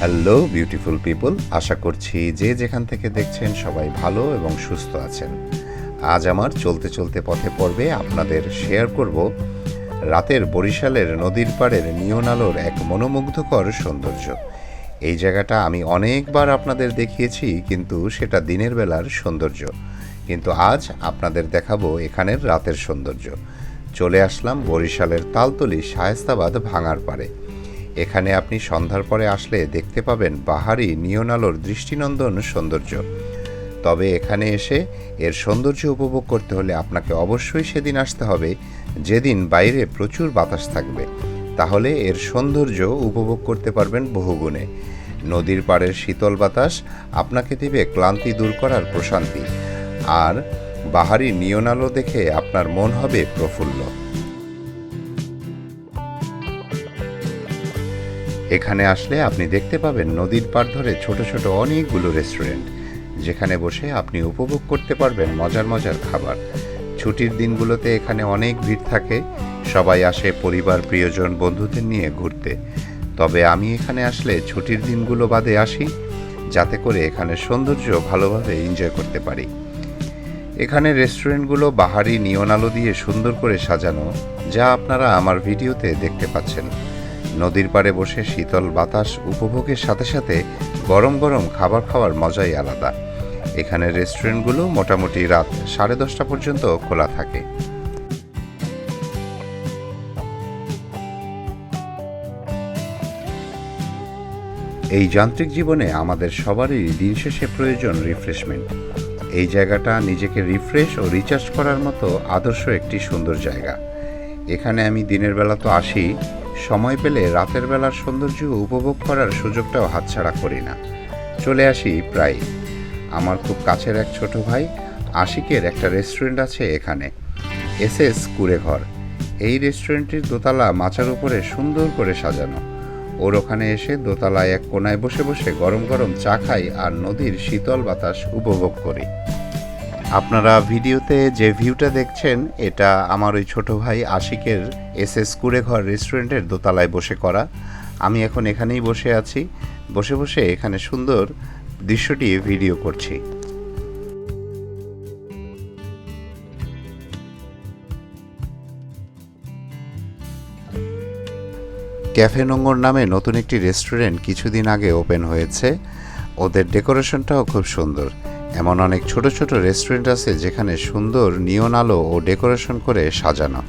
Hello beautiful people আশা করছি যে যেখান থেকে দেখছেন সবাই ভালো এবং সুস্থ আছেন। আজ আমার চলতে চলতে পথে পড়বে আপনাদের শেয়ার করব রাতের বরিশালের নদীর পাড়ের নিয়ন আলোর এক মনোমুগ্ধকর সৌন্দর্য। এই জায়গাটা আমি অনেকবার আপনাদের দেখিয়েছি, কিন্তু সেটা দিনের বেলার সৌন্দর্য। কিন্তু আজ আপনাদের দেখাবো এখানের রাতের সৌন্দর্য। চলে আসলাম বরিশালের তালতলি শায়েস্তাবাদ ভাঙার পাড়ে। এখানে আপনি সন্ধ্যার পরে আসলে দেখতে পাবেন বাহারি নিয়ন আলোর দৃষ্টিনন্দন সৌন্দর্য। তবে এখানে এসে এর সৌন্দর্য উপভোগ করতে হলে আপনাকে অবশ্যই সেদিন আসতে হবে, যেদিন বাইরে প্রচুর বাতাস থাকবে। তাহলে এর সৌন্দর্য উপভোগ করতে পারবেন বহুগুণে। নদীর পাড়ের শীতল বাতাস আপনাকে দিবে ক্লান্তি দূর করার প্রশান্তি। আর বাহারি নিয়ন আলো দেখে আপনার মন হবে প্রফুল্ল। এখানে আসলে আপনি দেখতে পাবেন নদীর পাড় ধরে ছোট ছোট অনেকগুলো রেস্টুরেন্ট যেখানে বসে আপনি উপভোগ করতে পারবেন মজার মজার খাবার। ছুটির দিনগুলোতে এখানে অনেক ভিড় থাকে, সবাই আসে পরিবার, প্রিয়জন, বন্ধুদের নিয়ে ঘুরতে। তবে আমি এখানে আসলে ছুটির দিনগুলো বাদে আসি, যাতে করে এখানে সৌন্দর্য ভালোভাবে এনজয় করতে পারি। এখানে রেস্টুরেন্টগুলো বাহারি নিয়ন আলো দিয়ে সুন্দর করে সাজানো, যা আপনারা আমার ভিডিওতে দেখতে পাচ্ছেন। নদীর পাড়ে বসে শীতল বাতাস উপভোগের সাথে সাথে গরম গরম খাবার খাওয়ার মজাই আলাদা। এখানে রেস্টুরেন্টগুলো মোটামুটি রাত সাড়ে দশটা পর্যন্ত খোলা থাকে। এই যান্ত্রিক জীবনে আমাদের সবারই দিন শেষে প্রয়োজন রিফ্রেশমেন্ট এই জায়গাটা নিজেকে রিফ্রেশ ও রিচার্জ করার মতো আদর্শ একটি সুন্দর জায়গা। এখানে আমি দিনের বেলা তো আসি সময় পেলে রাতের বেলার সৌন্দর্য উপভোগ করার সুযোগটাও হাতছাড়া করি না। চলে আসি প্রায়। আমার খুব কাছের এক ছোট ভাই, আশিকের একটা রেস্টুরেন্ট আছে এখানে। এস এস কুড়েঘর। এই রেস্টুরেন্টটির দোতলা মাচার উপরে সুন্দর করে সাজানো। ওর ওখানে এসে দোতলায় এক কোনায় বসে বসে গরম গরম চা খাই আর নদীর শীতল বাতাস উপভোগ করি। আপনারা ভিডিওতে যে ভিউটা দেখছেন, এটা আমার ওই ছোট ভাই আশিকের এস এস কুড়েঘর রেস্টুরেন্টের দোতলায় বসে করা। আমি এখন এখানেই বসে আছি। বসে বসে এখানে সুন্দর দৃশ্যটি ভিডিও করছি। ক্যাফে নোংর নামে নতুন একটি রেস্টুরেন্ট কিছুদিন আগে ওপেন হয়েছে। ওদের ডেকোরেশনটাও খুব সুন্দর। এমন অনেক ছোট ছোট রেস্টুরেন্ট আছে যেখানে সুন্দর নিয়ন আলো ও ডেকোরেশন করে সাজানো।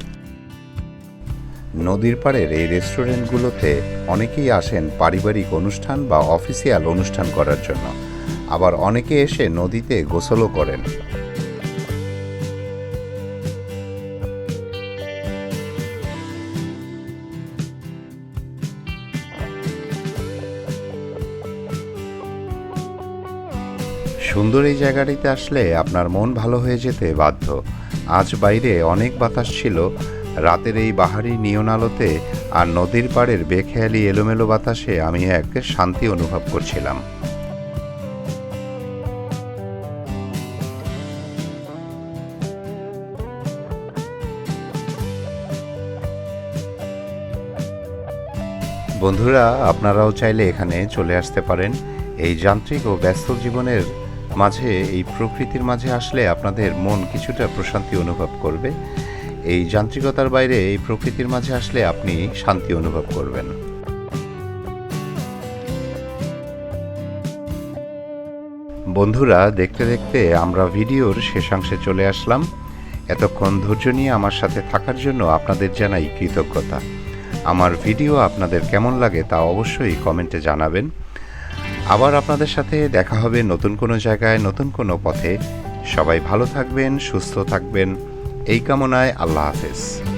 নদীর পাড়ের এই রেস্টুরেন্টগুলোতে অনেকেই আসেন পারিবারিক অনুষ্ঠান বা অফিসিয়াল অনুষ্ঠান করার জন্য। আবার অনেকে এসে নদীতে গোসলও করেন। সুন্দর এই জায়গাটিতে আসলে আপনার মন ভালো হয়ে যেতে বাধ্য। আজ বাইরে অনেক বাতাস ছিল। রাতের এই বাহারি নিয়ন আলোতে আর নদীর পাড়ের বেখেয়ালি এলোমেলো বাতাসে আমি এক শান্তি অনুভব করছিলাম। বন্ধুরা, আপনারাও চাইলে এখানে চলে আসতে পারেন। এই যান্ত্রিক ও ব্যস্ত জীবনের মাঝে, এই প্রকৃতির মাঝে আসলে আপনাদের মন কিছুটা প্রশান্তি অনুভব করবে। এই যান্ত্রিকতার বাইরে, এই প্রকৃতির মাঝে আসলে আপনি শান্তি অনুভব করবেন। বন্ধুরা, দেখতে দেখতে আমরা ভিডিওর শেষাংশে চলে আসলাম। এতক্ষণ ধৈর্য নিয়ে আমার সাথে থাকার জন্য আপনাদের জানাই কৃতজ্ঞতা। আমার ভিডিও আপনাদের কেমন লাগে তা অবশ্যই কমেন্টে জানাবেন। আবার আপনাদের সাথে দেখা হবে নতুন কোনো জায়গায়, নতুন কোনো পথে। সবাই ভালো থাকবেন, সুস্থ থাকবেন। এই কামনায় আল্লাহ হাফেজ।